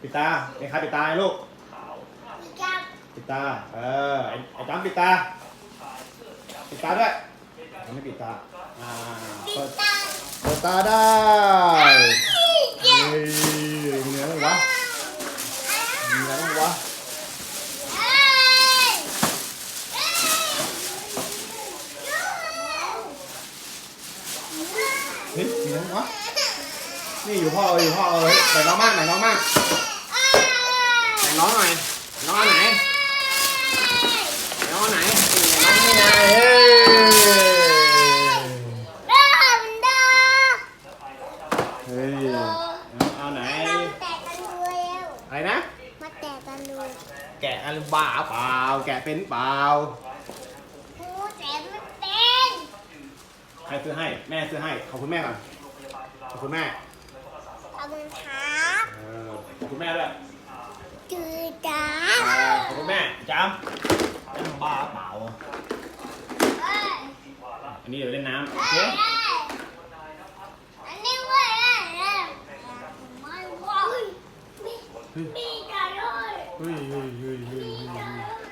ปิดตาไอ้ครปิดตาให้ลูกปิดตา เออ ไอ้ไอ้จ้ำปิดตา ปิดตาด้วยยังไม่ปิดตา อ่าปิเปิดตาเปิดตาได้เฮ้ยมีอะไรบ้างวะมีอะไรบ้างวะเอ้ยเอ้ยเฮ้ยมีอะไรบ้างวะ นี่อยู่พ่อเอออยู่พ่อเออเฮ้ยไหนน้องมากไหนน้องมากไหนน้องหน่อยน้องอันไหนน้องอันไหนน้องนี่ไงเฮ้ยเริ่มเด้อเฮ้ยเอาไหนมาแตะกันดูเร็วอะไรนะมาแตะกันดูแกะอะไรบ้าเปล่า แกะเป็นเปล่าหูแตะไม่เป็นใครซื้อให้แม่ซื้อให้ขอบคุณแม่ก่อนขอบคุณแม่ข อบคุณครับเออขอบคุณแม่ด้วยจืดจ้าเออขอบคุณแม่จำจำบ้าเปล่าเอ้ยอันนี้เดี๋ยวเล่นน้ำโอเอ้เคยอันนี้เว้ยเอ้ยเอ้ยไม่ว่ามีมีกันเลยเฮ้ยเฮ้ยเฮ้ยเฮ้ยเฮ้ยมีกันเลย